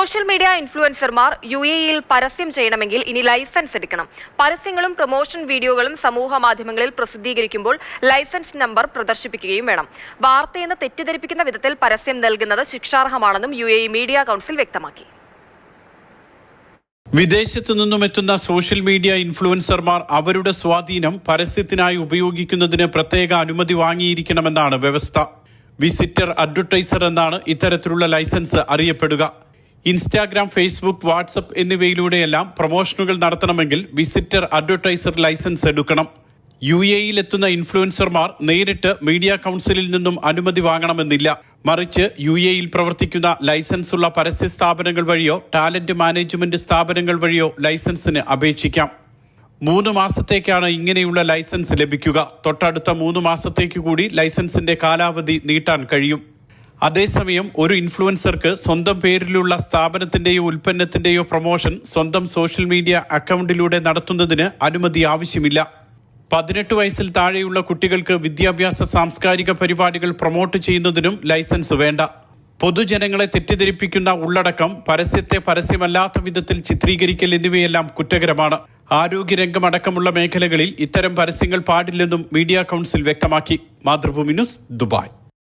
Social media ഇൻഫ്ലുവൻസർമാർ U എയിൽ പരസ്യം ചെയ്യണമെങ്കിൽ ഇനി ലൈസൻസ് എടുക്കണം. പരസ്യങ്ങളും പ്രൊമോഷൻ വീഡിയോകളും സമൂഹ മാധ്യമങ്ങളിൽ പ്രസിദ്ധീകരിക്കുമ്പോൾ ലൈസൻസ് നമ്പർ പ്രദർശിപ്പിക്കുകയും വേണം. വാർത്തയെന്ന് തെറ്റിദ്ധരിപ്പിക്കുന്ന വിധത്തിൽ പരസ്യം നൽകുന്നത് ശിക്ഷാർഹമാണെന്നും യു എ മീഡിയ കൗൺസിൽ വ്യക്തമാക്കി. വിദേശത്തു നിന്നും എത്തുന്ന സോഷ്യൽ മീഡിയ ഇൻഫ്ലുവൻസർമാർ അവരുടെ സ്വാധീനം പരസ്യത്തിനായി ഉപയോഗിക്കുന്നതിന് പ്രത്യേക അനുമതി വാങ്ങിയിരിക്കണമെന്നാണ് വ്യവസ്ഥ. വിസിറ്റർ അഡ്വർടൈസർ എന്നാണ് ഇത്തരത്തിലുള്ള ലൈസൻസ് അറിയപ്പെടുക. ഇൻസ്റ്റാഗ്രാം ഫേസ്ബുക്ക് വാട്സപ്പ് എന്നിവയിലൂടെയെല്ലാം പ്രൊമോഷനുകൾ നടത്തണമെങ്കിൽ വിസിറ്റർ അഡ്വർടൈസർ ലൈസൻസ് എടുക്കണം. യു എയിൽ എത്തുന്ന ഇൻഫ്ലുവൻസർമാർ നേരിട്ട് മീഡിയ കൗൺസിലിൽ നിന്നും അനുമതി വാങ്ങണമെന്നില്ല. മറിച്ച് യു എയിൽ പ്രവർത്തിക്കുന്ന ലൈസൻസ് ഉള്ള പരസ്യ സ്ഥാപനങ്ങൾ വഴിയോ ടാലന്റ് മാനേജ്മെന്റ് സ്ഥാപനങ്ങൾ വഴിയോ ലൈസൻസിന് അപേക്ഷിക്കാം. മൂന്ന് മാസത്തേക്കാണ് ഇങ്ങനെയുള്ള ലൈസൻസ് ലഭിക്കുക. തൊട്ടടുത്ത മൂന്ന് മാസത്തേക്ക് കൂടി ലൈസൻസിന്റെ കാലാവധി നീട്ടാൻ കഴിയും. അതേസമയം ഒരു ഇൻഫ്ലുവൻസർക്ക് സ്വന്തം പേരിലുള്ള സ്ഥാപനത്തിന്റെയോ ഉൽപ്പന്നത്തിന്റെയോ പ്രൊമോഷൻ സ്വന്തം സോഷ്യൽ മീഡിയ അക്കൗണ്ടിലൂടെ നടത്തുന്നതിന് അനുമതി ആവശ്യമില്ല. പതിനെട്ട് വയസ്സിൽ താഴെയുള്ള കുട്ടികൾക്ക് വിദ്യാഭ്യാസ സാംസ്കാരിക പരിപാടികൾ പ്രൊമോട്ട് ചെയ്യുന്നതിനും ലൈസൻസ് വേണ്ട. പൊതുജനങ്ങളെ തെറ്റിദ്ധരിപ്പിക്കുന്ന ഉള്ളടക്കം പരസ്യത്തെ പരസ്യമല്ലാത്ത വിധത്തിൽ ചിത്രീകരിക്കൽ എന്നിവയെല്ലാം കുറ്റകരമാണ്. ആരോഗ്യരംഗമടക്കമുള്ള മേഖലകളിൽ ഇത്തരം പരസ്യങ്ങൾ പാടില്ലെന്നും മീഡിയ കൗൺസിൽ വ്യക്തമാക്കി. Mathrubhumi news Dubai.